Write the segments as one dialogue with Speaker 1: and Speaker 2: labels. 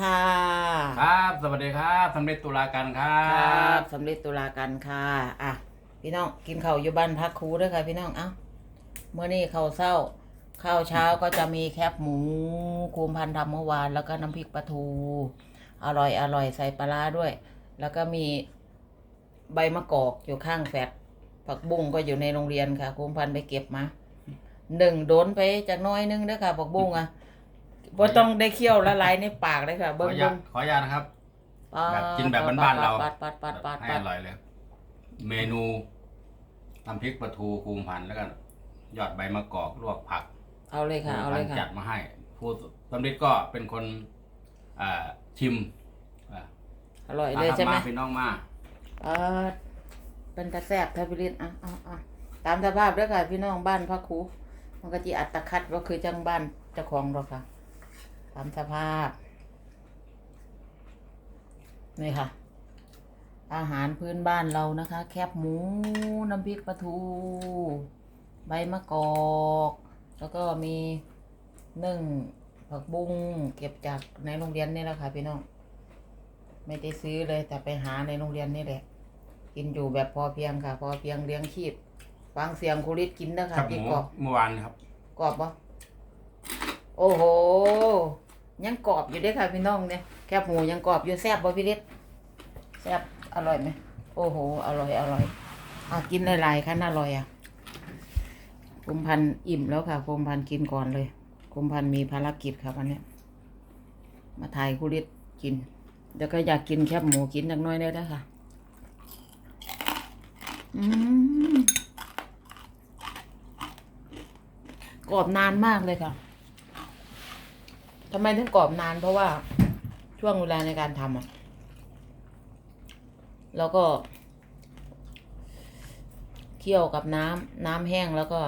Speaker 1: ค่ะ
Speaker 2: ครับ สวัสดีครับสำเร็จตุลาการครั
Speaker 1: ครับบ สำเร็จตุลากันค่ะอะพี่น้องกินข้าวอยู่บ้านพักครูด้วยค่ะพี่น้องเอ้าเมื่อนี้ข้าวเศร้าข้าวเช้าก็จะมีแคบหมูคูมพันธุ์ทำเมื่อวานแล้วก็น้ำพริกปลาทู อร่อยอร่อยใส่ปลาร้าด้วย แล้วก็มีใบมะกอกอยู่ข้างแฟดผักบุ้งก็อยู่ในโรงเรียนค่ะคูมพันธุ์ไปเก็บมาหนึ่งโดนไปจากหน้อยนึงเด้อค่ะผักบุ้งอะ บ่ต้องได้เคี่ยวละลายในปากเลยค่ะ
Speaker 2: ขอ
Speaker 1: เบิ้
Speaker 2: องนุญา
Speaker 1: เบิ้
Speaker 2: ต
Speaker 1: ง
Speaker 2: ขออนุญาตนะครับ
Speaker 1: ปัด
Speaker 2: แบบกินแบบบ้านๆเรา
Speaker 1: ปัดปัดปัดปัด
Speaker 2: ให้
Speaker 1: ปั
Speaker 2: อ
Speaker 1: ด
Speaker 2: ร่อยเลย เมนูน้ำพริกปลาทูคูมพันธุ์แล้วก็ยอดใบมะกอกลวกผัก
Speaker 1: เอาเลยค่ะ เอา
Speaker 2: คูม
Speaker 1: เล
Speaker 2: พัน
Speaker 1: ย
Speaker 2: ธุ์
Speaker 1: ค่ะ
Speaker 2: จัดมาให้ ผู้สำเร็จก็เป็นคนอ่าชิมอ่า
Speaker 1: อร่อยเลยใช่ไหมา
Speaker 2: พี่น้องมา
Speaker 1: เออเป็นตะแซบทพิรินอะอะอะตามสภาพด้วยค่ะ พี่น้องบ้านพระครูมันก็จีอัตคัดว่าคือจังบ้านเจ้าของหรอกค่ะ ตามสภาพ นี่ค่ะ อาหารพื้นบ้านเรานะคะ แคบหมู น้ำพริกปลาทู ใบมะกอก แล้วก็มีนึ่งผักบุ้งเก็บจากในโรงเรียนนี่แหละค่ะพี่น้อง ไม่ได้ซื้อเลยแต่ไปหาในโรงเรียนนี่แหละ กินอยู่แบบพอเพียงค่ะ พอเพียงเลี้ยงชีพ ฟังเสียงครูฤทธิ์กินนะ
Speaker 2: ค
Speaker 1: คะ
Speaker 2: รับห
Speaker 1: พี่
Speaker 2: มู
Speaker 1: กรอบ
Speaker 2: เมื่อวานครับ
Speaker 1: กรอบปะโอ้โห ยังกรอบอยู่ด้อค่ะพี่น้องเนี่ยแคบหมูยังกรอบอยู่แซ่บบ่พี่ฤทธิ์แซ่บอร่อยไหมโอ้โห อร่อยอร่อยอะกินหลายๆคันอร่อยอะคุมพันธ์อิ่มแล้วค่ะคุมพันธ์กินก่อนเลยคุมพันธ์มีภารกิจครับวันนี้มาถ่ายครูฤทธิ์กินเดี๋ยวก็อยากกินแคบหมูกินจักน้อยได้แล้วค่ะอืมกรอบนานมากเลยค่ะ ทำไมถึงกรอบนานเพราะว่าช่วงเวลาในการทำอะ แล้วก็เคี่ยวกับน้ำน้ำแห้งแล้วก็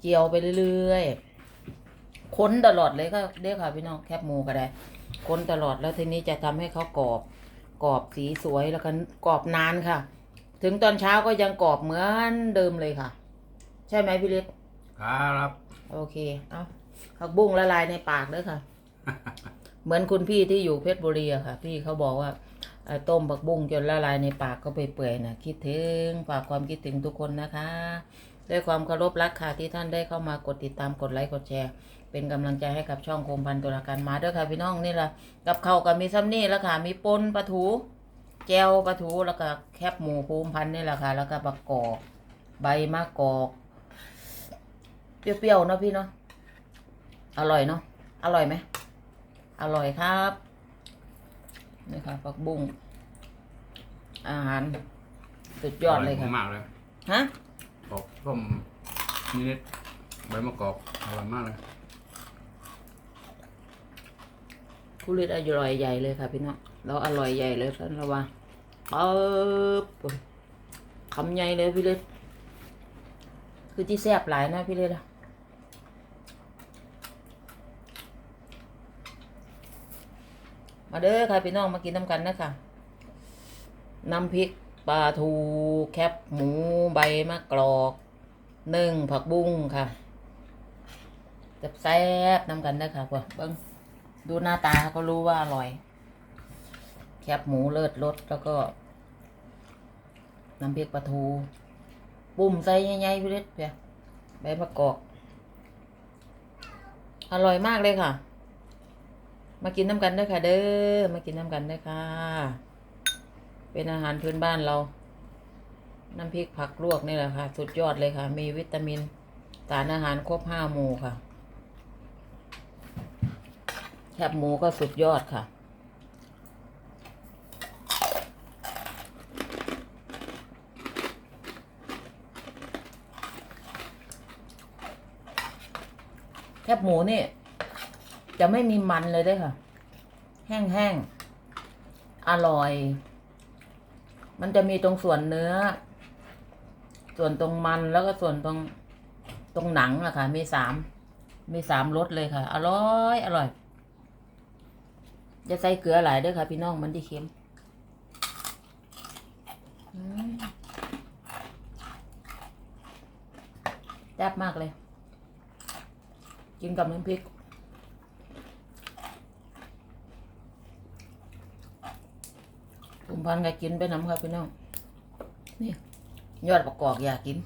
Speaker 1: เจียวไปเรื่อยๆค้นตลอดเลยก็เรียกค่ะพี่น้องแคบหมูก็ได้ค้นตลอดแล้วทีนี้จะทำให้เขากรอบกรอบสีสวยแล้วก็กรอบนานค่ะ ถึงตอนเช้าก็ยังกรอบเหมือนเดิมเลยค่ะ ใช่ไหมพี่เล็ก
Speaker 2: ครับ
Speaker 1: โอเค เอา ผักบุ้งละลายในปากเด้อค่ะ เหมือนคุณพี่ที่อยู่เพชรบุรีอะค่ะ พี่เขาบอกว่าต้มผักบุ้งจนละลายในปากก็ไปเปื่อยๆนะคิดถึงฝากความคิดถึงทุกคนนะคะ ด้วยความเคารพรักค่ะที่ท่านได้เข้ามากดติดตามกดไลค์กดแชร์ เป็นกำลังใจให้กับช่องโคมพันตุลาการมาด้วยค่ะพี่น้องนี่แหละกับเขากับมีซ้ำนี่แล้วค่ะ มีปนปลาทูแจวปลาทูแล้วก็แคบหมูโคมพันนี่แหละค่ะ แล้วก็ประกอบใบมะกอกเปรี้ยวๆเนาะพี่เนาะ อร่อยเนาะ อร่อยไหม อร่อยครับนี่ค่ะผักบุ้ง อาหารสุดยอดเลย
Speaker 2: ร่
Speaker 1: ค่ะ
Speaker 2: มากเลย
Speaker 1: ฮะ
Speaker 2: กรอบส้มนิดๆใบมะกอกอร่อยมากเลย
Speaker 1: คุริดอร่อยใหญ่เลยค่ะพี่น้องเราอร่อยใหญ่เลยท่านระวังเอ๊บคำใหญ่เลยพี่เล็กคือที่แซ่บหลายนะพี่เล็กอะ มาเด้อค่ะพี่น้องมากินน้ำกันนะคะน้ำพริกปลาทูแคบหมูใบมะกรอกนึ่งผักบุ้งค่ะแซ่บน้ำกันนะคะพวกเบิ้งดูหน้าตาก็รู้ว่าอร่อย แคบหมูเลิศรสแล้วก็น้ำพริกปลาทูปุ่มใส่ใหญ่ๆพี่เล็กเปียใบมะกอก อร่อยมากเลยค่ะ มากินน้ำกันด้วยค่ะ เด้อ มากินน้ำกันด้วยค่ะ เป็นอาหารพื้นบ้านเรา น้ำพริกผักลวกนี่แหละค่ะ สุดยอดเลยค่ะ มีวิตามินสารอาหารครบห้าหมู่ค่ะ แคบหมูก็สุดยอดค่ะ แคบหมูนี่ จะไม่มีมันเลยด้วยค่ะ แห้งๆ อร่อย มันจะมีตรงส่วนเนื้อ ส่วนตรงมันแล้วก็ส่วนตรงตรงหนังอะค่ะ มีสาม มีสามรสเลยค่ะ อร่อย อร่อยจะใส่เกลือหลายด้วยค่ะ พี่น้องมันที่เค็มอืมแซ่บมากเลย กินกับน้ำพริก คุมพันธ์ก็กินไปน้ำครับพี่น้อง นี่ ยอดประกอบอยากกิน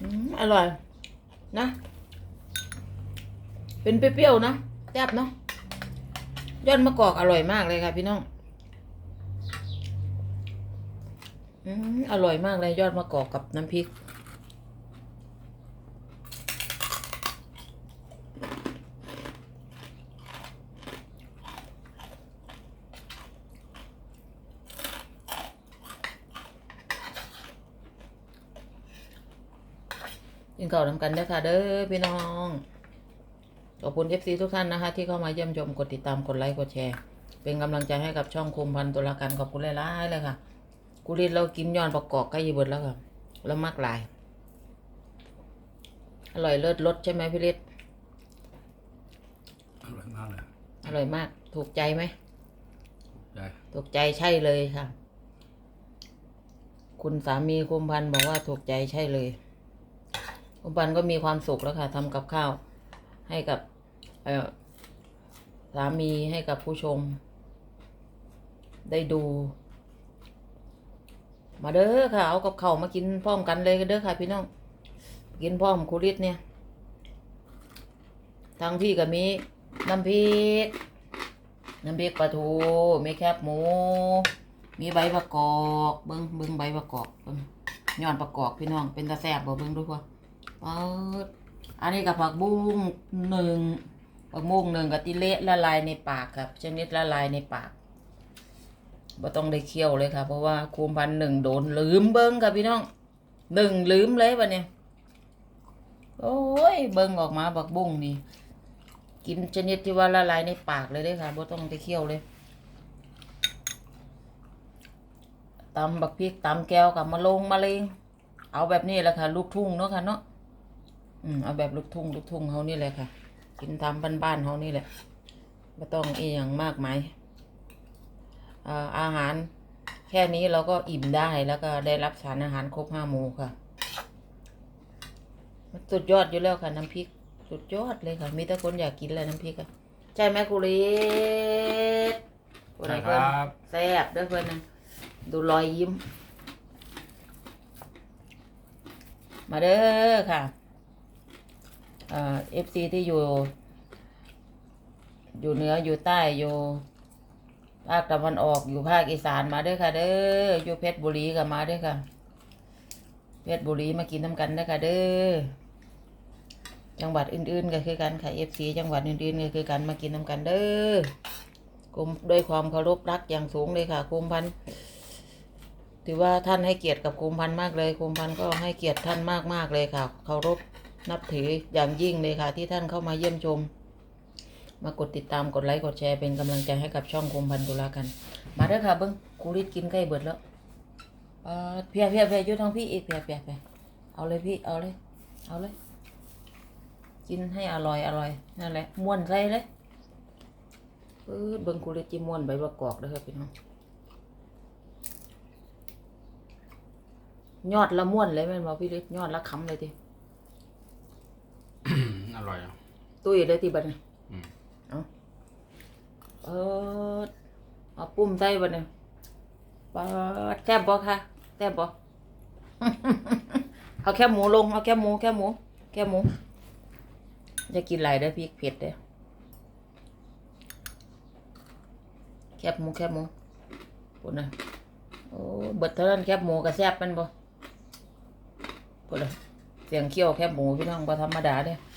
Speaker 1: อืมอร่อย นะ เป็นเปรี้ยวๆนะแซ่บเนาะยอดมะกอกอร่อยมากเลยค่ะพี่น้องอืมอร่อยมากเลยยอดมะกอกกับน้ำพริก กินข้าวนำกันเด้อค่ะ เด้อพี่น้อง ขอบคุณ FC ทุกท่านนะคะ ที่เข้ามาเยี่ยมชมกดติดตามกดไลค์กดแชร์ เป็นกำลังใจให้กับช่องคุมพันตุลาการขอบคุณหลายๆเลยค่ะกุลิตเรากินย้อนประกอบใกล้ยีเบิดแล้วค่ะแล้วมากหลาย อร่อยเลิศรสใช่ไหมพี่ฤทธิ์
Speaker 2: อร่อยมากเลย
Speaker 1: อร่อยมาก ถูกใจไหม
Speaker 2: ใจ
Speaker 1: ถูกใจใช่เลยค่ะ คุณสามีคุมพันธ์บอกว่าถูกใจใช่เลย คุมพันก็มีความสุขแล้วค่ะทำกับข้าว ให้กับสามีให้กับผู้ชม ได้ดู มาเด้อค่ะ เอากับข้าวมากินพร้อมกันเลยเด้อค่ะ พี่น้อง กินพร้อมคุริตเนี่ย ทางพี่ก็มีน้ำพริก น้ำพริกปลาทู มีแคบหมู มีใบประกอบ เบิ้งเบิ้งใบประกอบเบิ้งย้อนประกอบพี่น้อง เป็นตาแซ่บบ่เบิ้งดูว่า เปิดอันนี้กับผักบุ้งหนึ่งผักบุ้งหนึ่งกับติเละละลายในปากครับชนิดละลายในปากบ่ต้องได้เคี่ยวเลยค่ะ เพราะว่าคูมพันหนึ่งโดนลืมเบิ้งค่ะพี่น้องหนึ่งลืมเลยปะเนี่ยโอ้ยเบิ้งออกมาผักบุ้งนี่กินชนิดที่ว่าละลายในปากเลยเด้ค่ะบ่ต้องไปเคี่ยวเลยตำบักพริกตำแก้วกับมะลงมะเลงเอาแบบนี้แหละค่ะ ลูกทุ่งเนาะค่ะเนาะ อืมเอาแบบลูกทุ่งลูกทุ่งเฮานี่แหละค่ะ กินตามบ้านๆเฮานี่แหละไม่ต้องอีหยังมากมายอ่าอาหารแค่นี้เราก็อิ่มได้แล้วก็ได้รับสารอาหารครบห้าหมู่ค่ะมันสุดยอดอยู่แล้วค่ะน้ำพริกสุดยอดเลยค่ะ มีแต่คนอยากกินเลยน้ำพริกอะใช่ไหมคุริศผู้ใด
Speaker 2: ใช่ค
Speaker 1: เพิ่น
Speaker 2: รับ
Speaker 1: แซ่บเด้วยเพื่อนนะดูรอยยิ้ม มาเด้อค่ะ เอฟซีที่อยู่ อยู่เหนืออยู่ใต้อยู่ภาคตะวันออกอยู่ภาคอีสานมาด้อค่ะ เด้ออยู่เพชรบุรีก็มาด้อค่ะ เพชรบุรีมากินน้ำกันด้อค่ะ เด้อจังหวัดอื่น ๆ ก็คือกันค่ะ FC จังหวัดอื่นๆก็คือกันมากินน้ำกันเด้อกรมด้วยความเคารพรักอย่างสูงเลยค่ะคุมพันถือว่าท่านให้เกียรติกับคุมพันมากเลยคุมพันก็ให้เกียรติท่านมากๆเลยค่ะเคารพ นับถืออย่างยิ่งเลยค่ะ ที่ท่านเข้ามาเยี่ยมชม มากดติดตามกดไลค์กดแชร์เป็นกำลังใจให้กับช่องคมพันธุ์ตุลากัน มาเด้อค่ะเบิ้งกูริดกินใกล้เบิดแล้วเออเพียเพียเพียยุ่ทางพี่อีกเพียเพียเพียเอาเลยพี่เอาเลย เอาเลย กินให้อร่อยอร่อยนั่นแหละม้วนใส่เลยปื๊ดเบิ่งกูเลยจิม้วนใบประกอบเด้อครับพี่น้องยอดละม้วนเลยแม่นบ่พี่เล็กยอดละคำเลยที
Speaker 2: ร่อยอะ
Speaker 1: ตุ้ยเลยทีบัดนี้
Speaker 2: อืม
Speaker 1: เอาเออเอาปุ้มใส่บัดนี้ปาดแซ่บบ่ค่ะแซ่บบ่ เอาแค่หมูลง เอาแค่หมู แค่หมู แค่หมูจะกินหลายเด้อพริกเผ็ดเด้อแคบหมูแคบหมูปุ่นนะโอ้เบิดเท่านั้นแคบหมูกับแซ่บแมันบ่ปุ่นนะเสียงเคี้ยวแคบหมูพี่น้องบ่ธรรมดาเด้อแ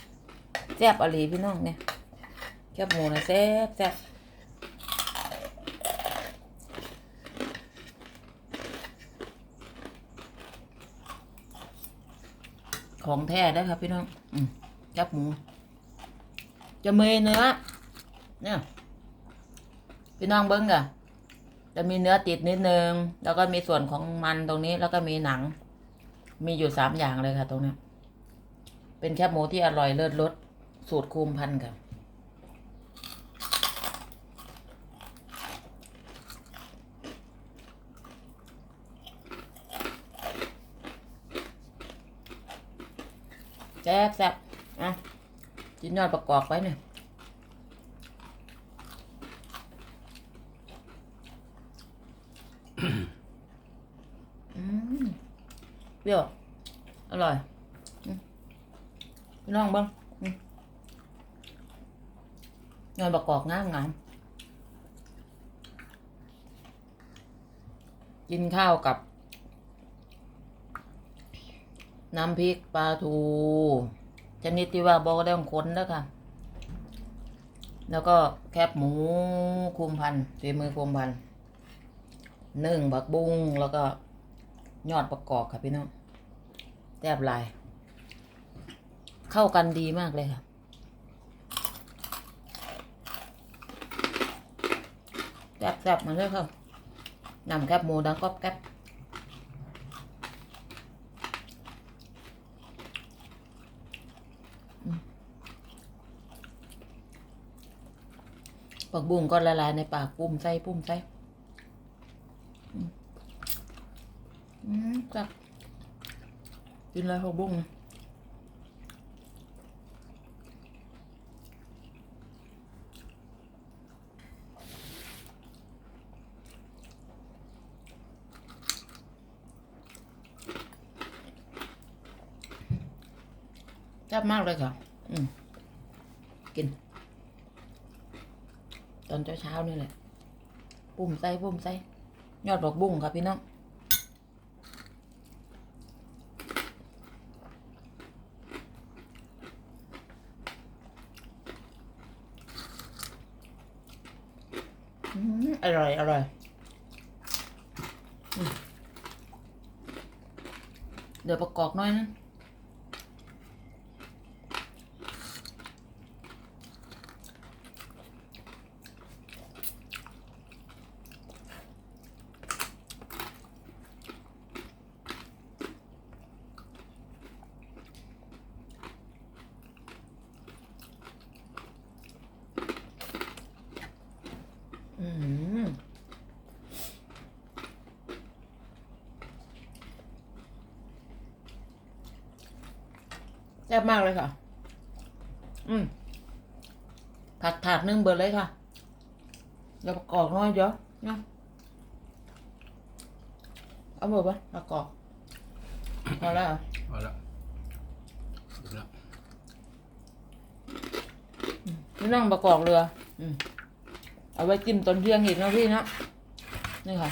Speaker 1: ซ่บอหลีพี่น้องเนี่ยแคบหมูนะแซ่บแซ่บของแท้เด้ครับพี่น้องอืมแคบหมู จะมีเนื้อ เนี่ย พี่น้องเบิ้งกะจะมีเนื้อติดนิดนึง แล้วก็มีส่วนของมันตรงนี้ แล้วก็มีหนัง มีอยู่สามอย่างเลยค่ะ ตรงนี้ เป็นแคบหมูที่อร่อยเลิศรส สูตรคูมพันค่ะแซ่บแซ่บอะกินยอดประกอบไปเนี่ยอืมเปรี้ยวอร่อยน้องบ้าง อืมยอดประกอบงามงามกินข้าวกับ น้ำพริกปลาทูชนิดที่ว่าบอกได้ของคนแล้วค่ะ แล้วก็แคบหมูคุมพันฝีมือคุมพันธุ์นึ่งบักบุ้งแล้วก็ยอดประกอบค่ะพี่น้องแทบลาย เข้ากันดีมากเลยค่ะ แซ่บๆมาเลยค่ะนำแคบหมูดังก๊อบแก๊บผักบุ้งก็ละลายในปากปุ่มไส้ปุ่มไส้อืมจับกินแล้วผักบุ้ง บมากเลยค่ะ อืมกิน ตอนเช้าๆนี่แหละ ปุ่มไส้ปุ่มไส้ยอดดอกบุ้งครับพี่น้องอร่อย อร่อย เดี๋ยวประกอบน่อยนะ อืมแซ่บมากเลยค่ะ อืมผัดถาดหนึ่งเบิดเลยค่ะเดี๋ยวประกอบน้อยเดี๋ยวนะเอาหมดปะประกอบพอแล้วเหรอ
Speaker 2: เอาละเอาละ
Speaker 1: นี่นั่งประกอบเรือ อืมเอาไว้จิ้มตอนเที่ยงอีกนะพี่นะนี่ค่ะ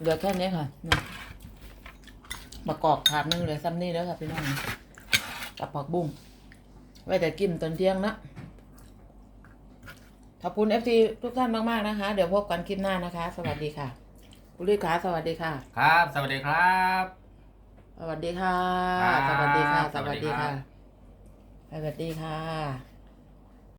Speaker 1: เหลือแค่นี้ค่ะนี่ ประกอบถาดหนึงเหลือซ้ำนี่แล้วค่ะพี่น้องกับผักบุ้งไว้แต่กินตอนเที่ยงนะขอบคุณเอฟซีทุกท่านมากๆนะคะ เดี๋ยวพบกันคลิปหน้านะคะ สวัสดีค่ะบุรีขาสวัสดีค่ะ
Speaker 2: ครับ สวัสดีครับ
Speaker 1: สวัสดีค่ะ
Speaker 2: ครับ
Speaker 1: สวัสดีค่ะ
Speaker 2: ส
Speaker 1: ส
Speaker 2: วั
Speaker 1: วั
Speaker 2: ส
Speaker 1: ส
Speaker 2: ดี
Speaker 1: ดี
Speaker 2: ครั
Speaker 1: ค่ะ
Speaker 2: บ
Speaker 1: สวัสดีค่ะ